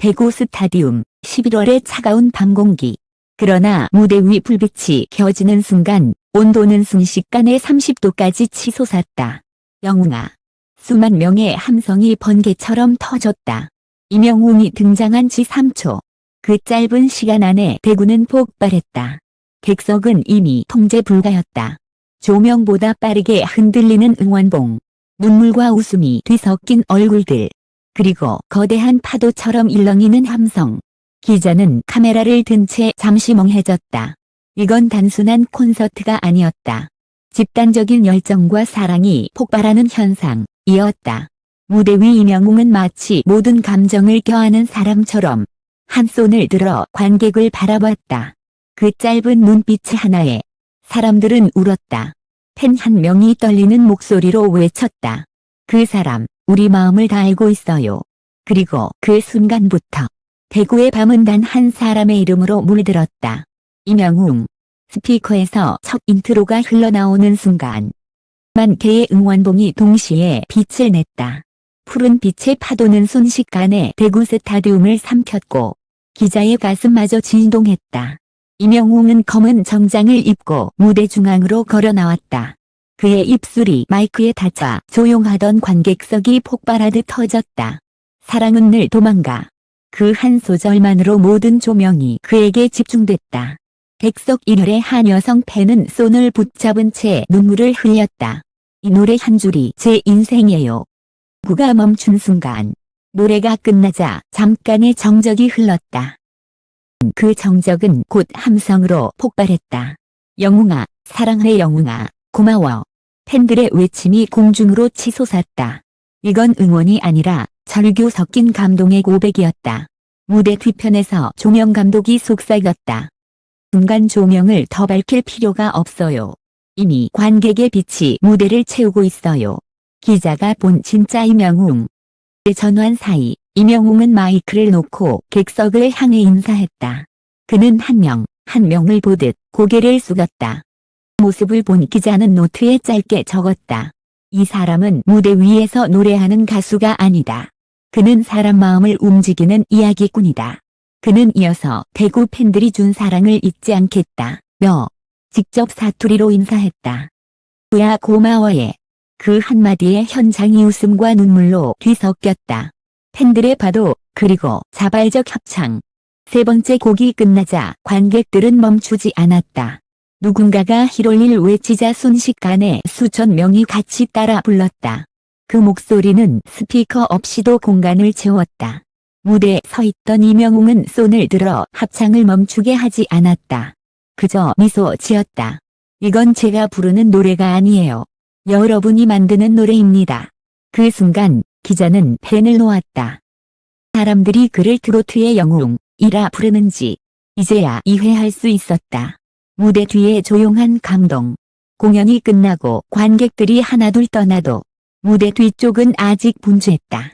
대구 스타디움 11월의 차가운 밤 공기. 그러나 무대 위 불빛이 켜지는 순간 온도는 순식간에 30도까지 치솟았다. 영웅아. 수만 명의 함성이 번개처럼 터졌다. 이명웅이 등장한 지 3초. 그 짧은 시간 안에 대구는 폭발했다. 객석은 이미 통제 불가였다. 조명보다 빠르게 흔들리는 응원봉. 눈물과 웃음이 뒤섞인 얼굴들. 그리고 거대한 파도처럼 일렁이는 함성. 기자는 카메라를 든 채 잠시 멍해졌다. 이건 단순한 콘서트가 아니었다. 집단적인 열정과 사랑이 폭발하는 현상이었다. 무대 위 이명웅은 마치 모든 감정을 껴안은 사람처럼 한 손을 들어 관객을 바라봤다. 그 짧은 눈빛 하나에 사람들은 울었다. 팬 한 명이 떨리는 목소리로 외쳤다. 그 사람, 우리 마음을 다 알고 있어요. 그리고 그 순간부터 대구의 밤은 단 한 사람의 이름으로 물들었다. 이명웅. 스피커에서 첫 인트로가 흘러나오는 순간 만 개의 응원봉이 동시에 빛을 냈다. 푸른 빛의 파도는 순식간에 대구 스타디움을 삼켰고 기자의 가슴마저 진동했다. 이명웅은 검은 정장을 입고 무대 중앙으로 걸어 나왔다. 그의 입술이 마이크에 닿자 조용하던 관객석이 폭발하듯 터졌다. 사랑은 늘 도망가. 그 한 소절만으로 모든 조명이 그에게 집중됐다. 객석 일혈의 한 여성 팬은 손을 붙잡은 채 눈물을 흘렸다. 이 노래 한 줄이 제 인생이에요. 구가 멈춘 순간 노래가 끝나자 잠깐의 정적이 흘렀다. 그 정적은 곧 함성으로 폭발했다. 영웅아, 사랑해 영웅아, 고마워. 팬들의 외침이 공중으로 치솟았다. 이건 응원이 아니라 절규 섞인 감동의 고백이었다. 무대 뒤편에서 조명 감독이 속삭였다. 순간 조명을 더 밝힐 필요가 없어요. 이미 관객의 빛이 무대를 채우고 있어요. 기자가 본 진짜 이명웅. 전환 사이 이명웅은 마이크를 놓고 객석을 향해 인사했다. 그는 한 명, 한 명을 보듯 고개를 숙였다. 모습을 본 기자는 노트에 짧게 적었다. 이 사람은 무대 위에서 노래하는 가수가 아니다. 그는 사람 마음을 움직이는 이야기꾼이다. 그는 이어서 대구 팬들이 준 사랑을 잊지 않겠다. 며 직접 사투리로 인사했다. 야 고마워해. 그 한마디에 현장이 웃음과 눈물로 뒤섞였다. 팬들의 파도 그리고 자발적 협창. 세 번째 곡이 끝나자 관객들은 멈추지 않았다. 누군가가 히롤릴 외치자 순식간에 수천 명이 같이 따라 불렀다. 그 목소리는 스피커 없이도 공간을 채웠다. 무대에 서 있던 이명웅은 손을 들어 합창을 멈추게 하지 않았다. 그저 미소 지었다. 이건 제가 부르는 노래가 아니에요. 여러분이 만드는 노래입니다. 그 순간 기자는 펜을 놓았다. 사람들이 그를 트로트의 영웅이라 부르는지 이제야 이해할 수 있었다. 무대 뒤에 조용한 감동. 공연이 끝나고 관객들이 하나둘 떠나도 무대 뒤쪽은 아직 분주했다.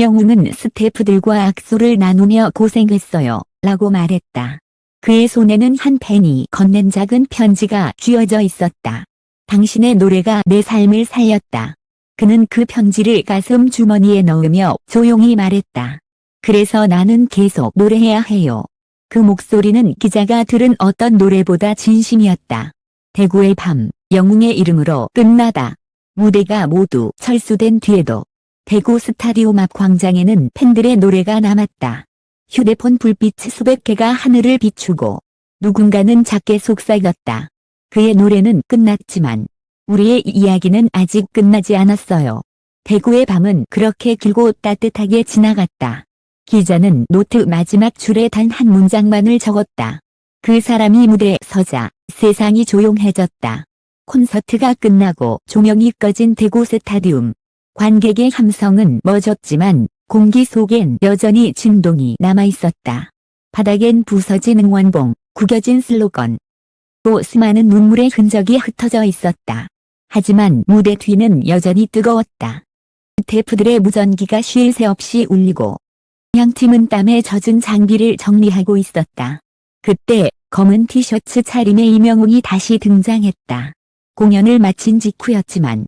영웅은 스태프들과 악수를 나누며 고생했어요. 라고 말했다. 그의 손에는 한 펜이 건넨 작은 편지가 쥐어져 있었다. 당신의 노래가 내 삶을 살렸다. 그는 그 편지를 가슴 주머니에 넣으며 조용히 말했다. 그래서 나는 계속 노래해야 해요. 그 목소리는 기자가 들은 어떤 노래보다 진심이었다. 대구의 밤, 영웅의 이름으로 끝나다. 무대가 모두 철수된 뒤에도 대구 스타디움 앞 광장에는 팬들의 노래가 남았다. 휴대폰 불빛 수백 개가 하늘을 비추고 누군가는 작게 속삭였다. 그의 노래는 끝났지만 우리의 이야기는 아직 끝나지 않았어요. 대구의 밤은 그렇게 길고 따뜻하게 지나갔다. 기자는 노트 마지막 줄에 단 한 문장만을 적었다. 그 사람이 무대에 서자 세상이 조용해졌다. 콘서트가 끝나고 조명이 꺼진 대구 스타디움. 관객의 함성은 멎었지만 공기 속엔 여전히 진동이 남아있었다. 바닥엔 부서진 응원봉, 구겨진 슬로건, 또 수많은 눈물의 흔적이 흩어져 있었다. 하지만 무대 뒤는 여전히 뜨거웠다. 스태프들의 무전기가 쉴 새 없이 울리고 양팀은 땀에 젖은 장비를 정리하고 있었다. 그때 검은 티셔츠 차림의 이명웅이 다시 등장했다. 공연을 마친 직후였지만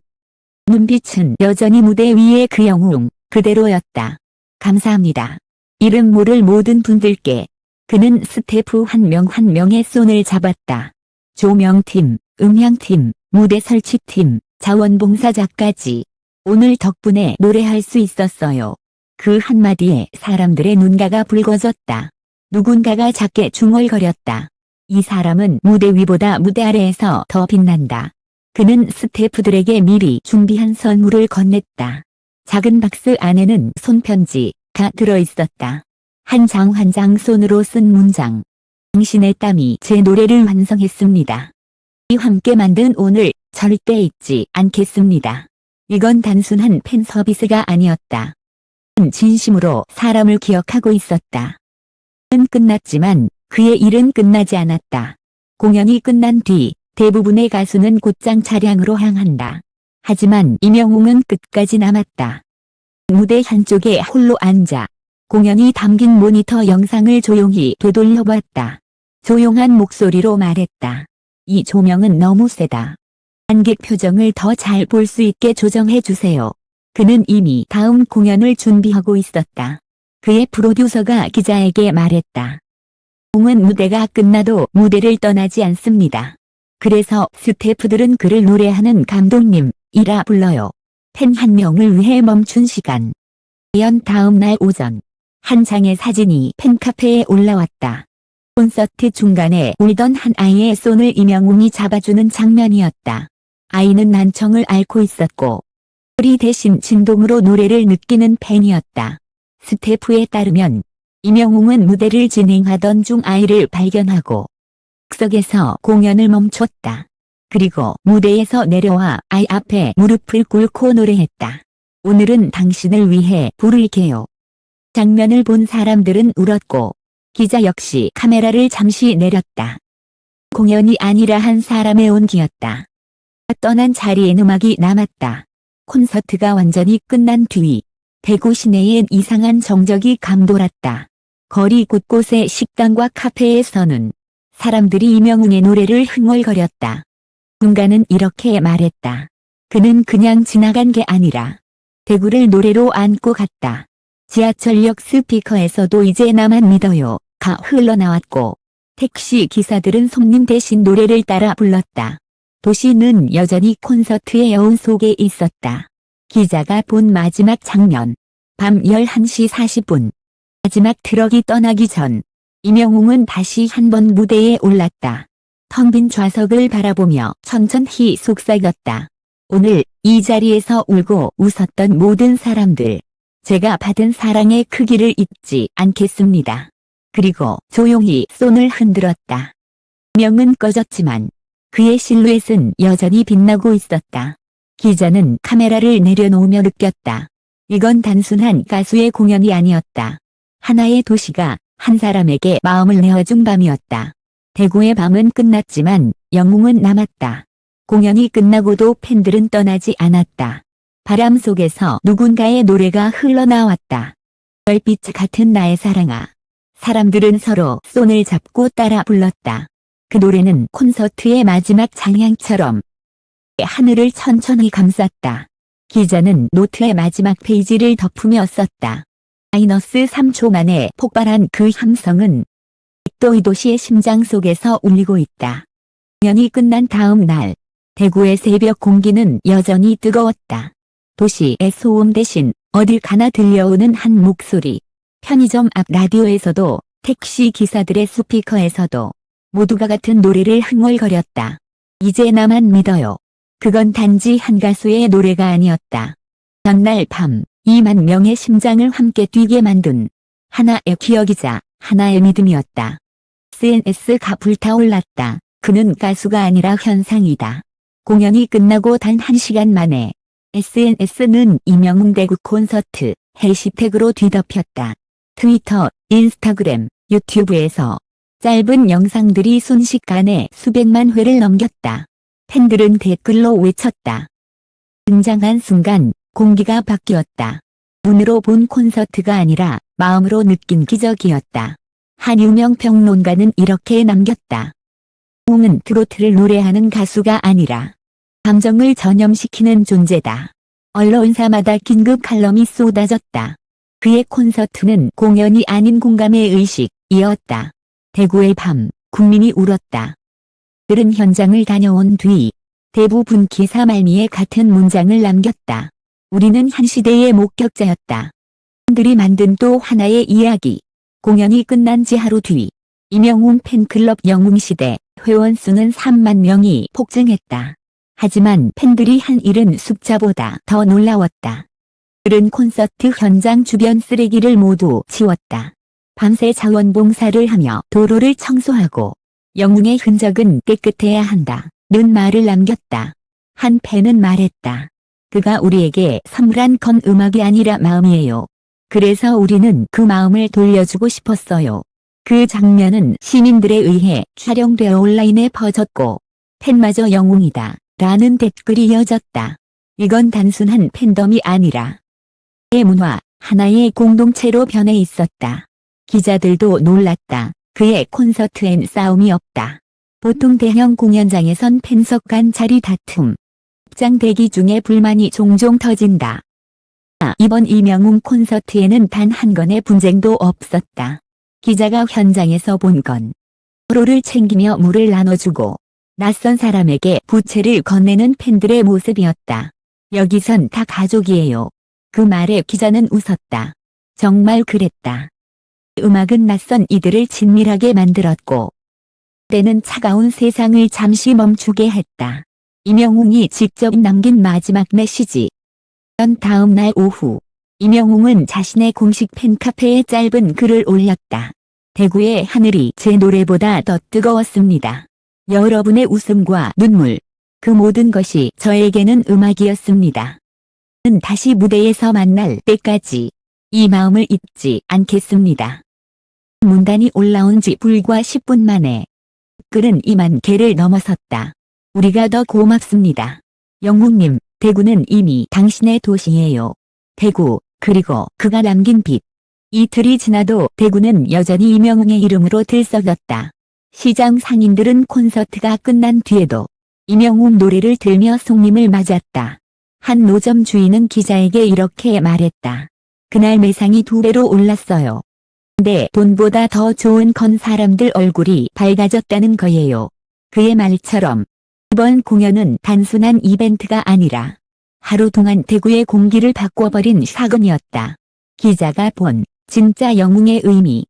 눈빛은 여전히 무대 위의 그 영웅 그대로였다. 감사합니다. 이름 모를 모든 분들께 그는 스태프 한 명 한 명의 손을 잡았다. 조명팀, 음향팀, 무대 설치팀, 자원봉사자까지 오늘 덕분에 노래할 수 있었어요. 그 한마디에 사람들의 눈가가 붉어졌다. 누군가가 작게 중얼거렸다. 이 사람은 무대 위보다 무대 아래에서 더 빛난다. 그는 스태프들에게 미리 준비한 선물을 건넸다. 작은 박스 안에는 손편지가 들어있었다. 한 장 한장 손으로 쓴 문장. 당신의 땀이 제 노래를 완성했습니다. 이 함께 만든 오늘 절대 잊지 않겠습니다. 이건 단순한 팬 서비스가 아니었다. 진심으로 사람을 기억하고 있었다. 은 끝났지만 그의 일은 끝나지 않았다. 공연이 끝난 뒤 대부분의 가수는 곧장 차량으로 향한다. 하지만 이명웅은 끝까지 남았다. 무대 한쪽에 홀로 앉아 공연이 담긴 모니터 영상을 조용히 되돌려봤다. 조용한 목소리로 말했다. 이 조명은 너무 세다. 관객 표정을 더 잘 볼 수 있게 조정해 주세요. 그는 이미 다음 공연을 준비하고 있었다. 그의 프로듀서가 기자에게 말했다. 공은 무대가 끝나도 무대를 떠나지 않습니다. 그래서 스태프들은 그를 노래하는 감독님이라 불러요. 팬 한 명을 위해 멈춘 시간. 연 다음 날 오전. 한 장의 사진이 팬카페에 올라왔다. 콘서트 중간에 울던 한 아이의 손을 이명웅이 잡아주는 장면이었다. 아이는 난청을 앓고 있었고 소리 대신 진동으로 노래를 느끼는 팬이었다. 스태프에 따르면 이명웅은 무대를 진행하던 중 아이를 발견하고 석에서 공연을 멈췄다. 그리고 무대에서 내려와 아이 앞에 무릎을 꿇고 노래했다. 오늘은 당신을 위해 부를게요. 장면을 본 사람들은 울었고 기자 역시 카메라를 잠시 내렸다. 공연이 아니라 한 사람의 온기였다. 떠난 자리엔 음악이 남았다. 콘서트가 완전히 끝난 뒤 대구 시내엔 이상한 정적이 감돌았다. 거리 곳곳의 식당과 카페에서는 사람들이 이명웅의 노래를 흥얼거렸다. 누군가는 이렇게 말했다. 그는 그냥 지나간 게 아니라 대구를 노래로 안고 갔다. 지하철역 스피커에서도 이제 나만 믿어요. 가 흘러나왔고 택시 기사들은 손님 대신 노래를 따라 불렀다. 도시는 여전히 콘서트의 여운 속에 있었다. 기자가 본 마지막 장면. 밤 11시 40분. 마지막 트럭이 떠나기 전 이명웅은 다시 한 번 무대에 올랐다. 텅 빈 좌석을 바라보며 천천히 속삭였다. 오늘 이 자리에서 울고 웃었던 모든 사람들. 제가 받은 사랑의 크기를 잊지 않겠습니다. 그리고 조용히 손을 흔들었다. 명은 꺼졌지만 그의 실루엣은 여전히 빛나고 있었다. 기자는 카메라를 내려놓으며 느꼈다. 이건 단순한 가수의 공연이 아니었다. 하나의 도시가 한 사람에게 마음을 내어준 밤이었다. 대구의 밤은 끝났지만 영웅은 남았다. 공연이 끝나고도 팬들은 떠나지 않았다. 바람 속에서 누군가의 노래가 흘러나왔다. 별빛 같은 나의 사랑아. 사람들은 서로 손을 잡고 따라 불렀다. 그 노래는 콘서트의 마지막 장향처럼 하늘을 천천히 감쌌다. 기자는 노트의 마지막 페이지를 덮으며 썼다. 마이너스 3초 만에 폭발한 그 함성은 또 이 도시의 심장 속에서 울리고 있다. 공연이 끝난 다음 날 대구의 새벽 공기는 여전히 뜨거웠다. 도시의 소음 대신 어딜 가나 들려오는 한 목소리. 편의점 앞 라디오에서도 택시 기사들의 스피커에서도 모두가 같은 노래를 흥얼거렸다. 이제 나만 믿어요. 그건 단지 한 가수의 노래가 아니었다. 전날 밤 2만 명의 심장을 함께 뛰게 만든 하나의 기억이자 하나의 믿음이었다. SNS가 불타올랐다. 그는 가수가 아니라 현상이다. 공연이 끝나고 단 1시간 만에 SNS는 이명웅 대구 콘서트 해시태그로 뒤덮였다. 트위터, 인스타그램, 유튜브에서 짧은 영상들이 순식간에 수백만 회를 넘겼다. 팬들은 댓글로 외쳤다. 등장한 순간 공기가 바뀌었다. 눈으로 본 콘서트가 아니라 마음으로 느낀 기적이었다. 한 유명 평론가는 이렇게 남겼다. 웅은 트로트를 노래하는 가수가 아니라 감정을 전염시키는 존재다. 언론사마다 긴급 칼럼이 쏟아졌다. 그의 콘서트는 공연이 아닌 공감의 의식이었다. 대구의 밤, 국민이 울었다. 들은 현장을 다녀온 뒤 대부분 기사 말미에 같은 문장을 남겼다. 우리는 한 시대의 목격자였다. 들이 만든 또 하나의 이야기. 공연이 끝난 지 하루 뒤 이명웅 팬클럽 영웅시대 회원 수는 3만 명이 폭증했다. 하지만 팬들이 한 일은 숫자보다 더 놀라웠다. 들은 콘서트 현장 주변 쓰레기를 모두 치웠다. 밤새 자원봉사를 하며 도로를 청소하고 영웅의 흔적은 깨끗해야 한다. 는 말을 남겼다. 한 팬은 말했다. 그가 우리에게 선물한 건 음악이 아니라 마음이에요. 그래서 우리는 그 마음을 돌려주고 싶었어요. 그 장면은 시민들에 의해 촬영되어 온라인에 퍼졌고 팬마저 영웅이다 라는 댓글이 이어졌다. 이건 단순한 팬덤이 아니라 의 문화 하나의 공동체로 변해 있었다. 기자들도 놀랐다. 그의 콘서트엔 싸움이 없다. 보통 대형 공연장에선 팬석 간 자리 다툼, 입장 대기 중에 불만이 종종 터진다. 아, 이번 이명웅 콘서트에는 단 한 건의 분쟁도 없었다. 기자가 현장에서 본 건 서로를 챙기며 물을 나눠주고 낯선 사람에게 부채를 건네는 팬들의 모습이었다. 여기선 다 가족이에요. 그 말에 기자는 웃었다. 정말 그랬다. 음악은 낯선 이들을 친밀하게 만들었고 때는 차가운 세상을 잠시 멈추게 했다. 이명웅이 직접 남긴 마지막 메시지. 연 다음 날 오후 이명웅은 자신의 공식 팬카페에 짧은 글을 올렸다. 대구의 하늘이 제 노래보다 더 뜨거웠습니다. 여러분의 웃음과 눈물, 그 모든 것이 저에게는 음악이었습니다. 는 다시 무대에서 만날 때까지 이 마음을 잊지 않겠습니다. 문단이 올라온 지 불과 10분 만에 글은 2만 개를 넘어섰다. 우리가 더 고맙습니다. 영웅님, 대구는 이미 당신의 도시예요. 대구, 그리고 그가 남긴 빛. 이틀이 지나도 대구는 여전히 이명웅의 이름으로 들썩였다. 시장 상인들은 콘서트가 끝난 뒤에도 이명웅 노래를 들며 손님을 맞았다. 한 노점 주인은 기자에게 이렇게 말했다. 그날 매상이 두 배로 올랐어요. 근데 돈보다 더 좋은 건 사람들 얼굴이 밝아졌다는 거예요. 그의 말처럼 이번 공연은 단순한 이벤트가 아니라 하루 동안 대구의 공기를 바꿔버린 사건이었다. 기자가 본 진짜 영웅의 의미.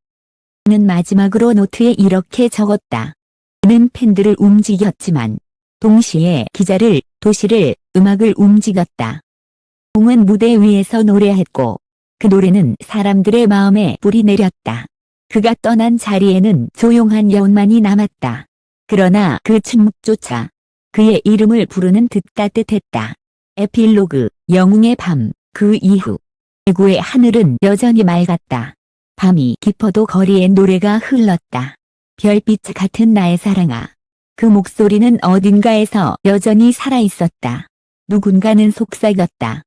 는 마지막으로 노트에 이렇게 적었다. 는 팬들을 움직였지만 동시에 기자를, 도시를, 음악을 움직였다. 공은 무대 위에서 노래했고 그 노래는 사람들의 마음에 불이 내렸다. 그가 떠난 자리에는 조용한 여운만이 남았다. 그러나 그 침묵조차 그의 이름을 부르는 듯 따뜻했다. 에필로그, 영웅의 밤, 그 이후. 대구의 하늘은 여전히 맑았다. 밤이 깊어도 거리에 노래가 흘렀다. 별빛 같은 나의 사랑아. 그 목소리는 어딘가에서 여전히 살아있었다. 누군가는 속삭였다.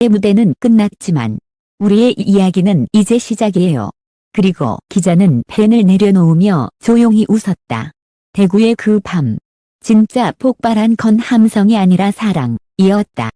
의 무대는 끝났지만 우리의 이야기는 이제 시작이에요. 그리고 기자는 펜을 내려놓으며 조용히 웃었다. 대구의 그 밤. 진짜 폭발한 건 함성이 아니라 사랑 이었다.